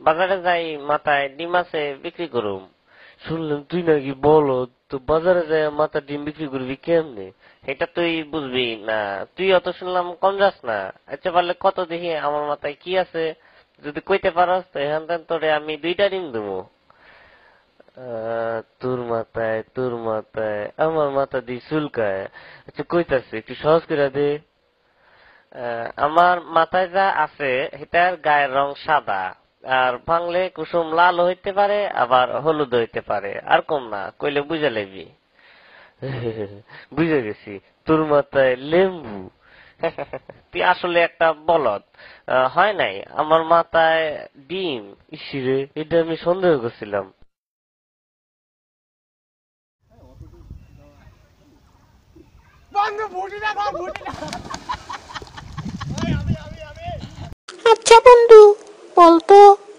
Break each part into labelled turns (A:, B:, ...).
A: বাজারে যাই মাথায় ডিম আছে, বিক্রি করুম। শুনলাম তুই নাকি বলো তো বাজারে যাই মাথা ডিম বিক্রি করবি কেমনে? এটা তুই বুঝবি না। তুই অত শুনলাম কম যাস না। আচ্ছা পারলে কত দেখি আমার মাথায় কি আছে? যদি কইতে পারস, তো এখান তোরে আমি দুইটা ডিম দেবো। তোর মাথায় তোর মাথায়, আমার মাথা দিয়ে চুলকায়। আচ্ছা কইতাছে, একটু সহজ করে দে। আমার মাথায় যা আছে এটার গায়ের রং সাদা। আর ভাঙলে কুসুম লাল হইতে পারে, আবার হলুদ হইতে পারে। আর কম না, কইলে বুঝে লেবি বুঝে গেছি, তোর মাথায় লেম্বু। তুই আসলে একটা বলদ। হয় নাই, আমার মাথায় ডিম। ইসিরে এটা আমি সন্দেহ করছিলাম।
B: আচ্ছা বন্ধু বলতো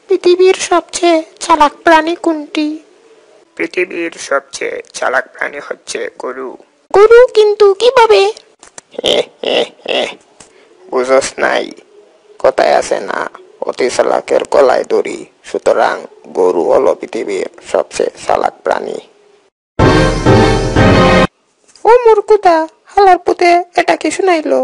B: পৃথিবীর সবচেয়ে চালাক প্রাণী কোনটি?
C: পৃথিবীর সবচেয়ে চালাক প্রাণী হচ্ছে গরু।
B: গরু কিন্তু কীভাবে?
C: বুঝস নাই কথায় আছে না? অতি চালাকের গলায় দড়ি সুতরাং গরু হলো পৃথিবীর সবচেয়ে চালাক প্রাণী।
B: ও মুরকুদা হালার পুতে এটা কি শুনাইলো?